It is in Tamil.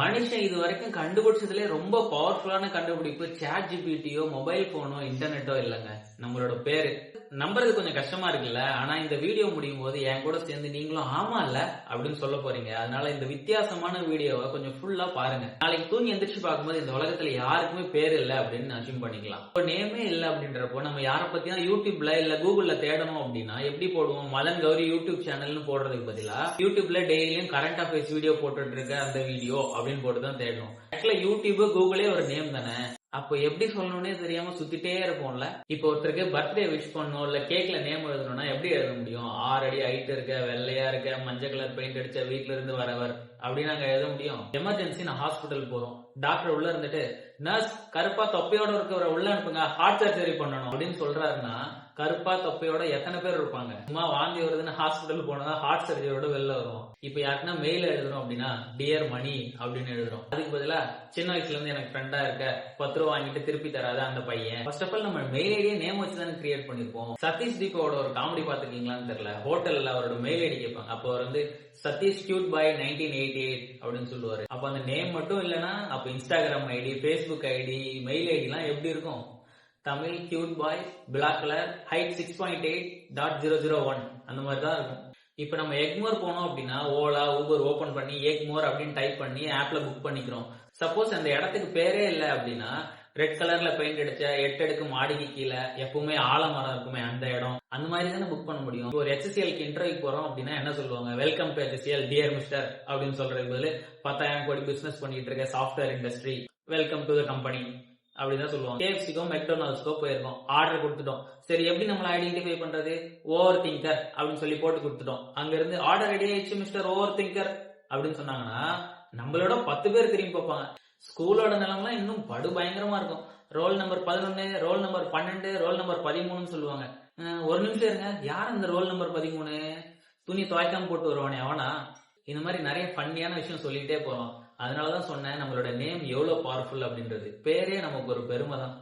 மனுஷன் இது வரைக்கும் கண்டுபிடிச்சதுல ரொம்ப பவர்ஃபுல்லான கண்டுபிடிப்பு. சேட் ஜிபிடியோ மொபைல் போனோ இன்டர்நெட்டோ இல்லைங்க. நம்மளோட பேரு. நம்புறது கொஞ்சம் கஷ்டமா இருக்குல்ல? ஆனா இந்த வீடியோ முடியும் போது என் கூட சேர்ந்து நீங்களும் ஆமா இல்ல அப்படின்னு சொல்ல போறீங்க. அதனால இந்த வித்தியாசமான வீடியோவை கொஞ்சம் ஃபுல்லா பாருங்க. நாளைக்கு தூங்கி எந்திரிச்சு பார்க்கும்போது இந்த உலகத்துல யாருக்குமே பேர் இல்ல அப்படின்னு அசியூம் பண்ணிக்கலாம். இப்போ நேமே இல்ல அப்படின்றப்போ நம்ம யாரை பத்தினா யூடியூப்ல இல்ல கூகுள்ல தேடணும் அப்படின்னா எப்படி போடுவோம்? மலன் கௌரி யூடியூப் சேனல்னு போடுறதுக்கு பதிலா யூடியூப்ல டெய்லியும் கரண்ட் அஃபேர்ஸ் வீடியோ போட்டுட்டு இருக்க அந்த வீடியோ அப்படின்னு போட்டு தான் தேடணும் ஆக்சுவலா யூடியூப் கூகுளே ஒரு நேம் தானே. அப்போ எப்படி சொல்லணும்னே தெரியாம சுத்திட்டே இருப்போம்ல. இப்போ ஒருத்தருக்கு பர்த்டே விஷ் பண்ணணும் இல்ல கேக்ல நேம் எழுதணும்னா எப்படி எழுத முடியும்? ஆறு அடி ஹைட் இருக்க வெள்ளையா இருக்க மஞ்சள் கலர் பெயிண்ட் அடிச்ச வீட்ல இருந்து வரவர் அப்படி நாங்க எழுத முடியும். எமர்ஜென்சி நான் ஹாஸ்பிட்டல் போறோம். டாக்டர் உள்ள இருந்துட்டு நர்ஸ் கருப்பா தொப்பையோட இருக்கிற உள்ள அனுப்புங்க ஹார்ட் சர்ஜரி பண்ணணும். அப்படின்னு சொல்றாருன்னா கருப்பா தொப்பையோட எத்தனை பேர் இருப்பாங்க? சும்மா வாந்தி வருதுன்னு ஹாஸ்பிட்டல் போனா ஹார்ட் சர்ஜரியோட வெளில வரும் இப்ப யாருக்குன்னா மெயில் எழுதுறோம் அப்படின்னா டியர் மணி அப்படின்னு எழுதுறோம். அதுக்கு பதிலா சின்ன வயசுல இருந்து எனக்கு ஃப்ரெண்டா இருக்க பத்து ரூபா வாங்கிட்டு திருப்பி தராத அந்த பையன். ஃபர்ஸ்ட் ஆஃப் ஆல் நம்ம மெயில் ஐடியே நேம் வச்சு தானே கிரியேட் பண்ணிருப்போம். சதீஷ் தீபோட ஒரு காமெடி பாத்துருக்கீங்களான்னு தெரியல. ஹோட்டல்ல அவரோட மெயில் ஐடி கேட்பாங்க. அப்போ அவர் வந்து Sathish cute boy nineteen eighty eight அப்படின்னு சொல்லுவாரு. அப்ப அந்த நேம் மட்டும் இல்லைன்னா அப்ப Instagram ID Facebook ID mail ID எல்லாம் எப்படி இருக்கும்? Tamil cute boy black colour height six point eight dot zero zero one அந்த மாதிரி தான் இருக்கும். இப்போ நம்ம எக்மோர் போனோம் அப்படின்னா ஓலா ஊபர் ஓபன் பண்ணி எக்மோர் அப்படின்னு டைப் பண்ணி ஆப்ல புக் பண்ணிக்கிறோம். சப்போஸ் அந்த இடத்துக்கு பேரே இல்லை அப்படின்னா ரெட் கலர்ல பெயிண்ட் அடிச்ச எட்டு அடுக்கு மாடிக்கு கீழே எப்பவுமே ஆலமரம் இருக்குமே அந்த இடம். அந்த மாதிரி தானே புக் பண்ண முடியும். ஒரு ஹெச்சிஎல்க்கு இன்டர்வியூ போறோம் அப்படின்னா என்ன சொல்லுவாங்க? Welcome to HSCL dear mister அப்படின்னு சொல்றது பதில் பத்தாயிரம் கோடி பிசினஸ் பண்ணிட்டு இருக்க software industry welcome to the company அப்படிதான் சொல்லுவாங்க. கேஎஃப்சிக்கோ மெக்டோனல்ஸ்க்கோ போயிருக்கோம் ஆர்டர் கொடுத்துட்டோம். சரி எப்படி நம்மளை ஐடென்டிஃபை பண்றது? ஓவர் திங்கர் அப்படின்னு சொல்லி போட்டு கொடுத்துட்டோம். அங்க இருந்து ஆர்டர் ரெடி ஆயிடுச்சு மிஸ்டர் ஓவர் திங்கர் அப்படின்னு சொன்னாங்கன்னா நம்மளோட பத்து பேர் திரும்பி பார்ப்பாங்க. ஸ்கூலோட நிலமெல்லாம் இன்னும் படு பயங்கரமா இருக்கும். ரோல் நம்பர் பதினொன்னு ரோல் நம்பர் பன்னெண்டு ரோல் நம்பர் பதிமூணுன்னு சொல்லுவாங்க. ஒரு நிமிஷம் இருங்க. யார் அந்த ரோல் நம்பர் பதிமூணு? துணி துவைக்காம போட்டு வருவானே அவனா? இந்த மாதிரி நிறைய ஃபன்னியான விஷயம் சொல்லிட்டே போறோம். அதனாலதான் சொன்னேன் நம்மளோட நேம் எவ்வளவு பவர்ஃபுல் அப்படின்றது. பேரே நமக்கு ஒரு பெருமை தான்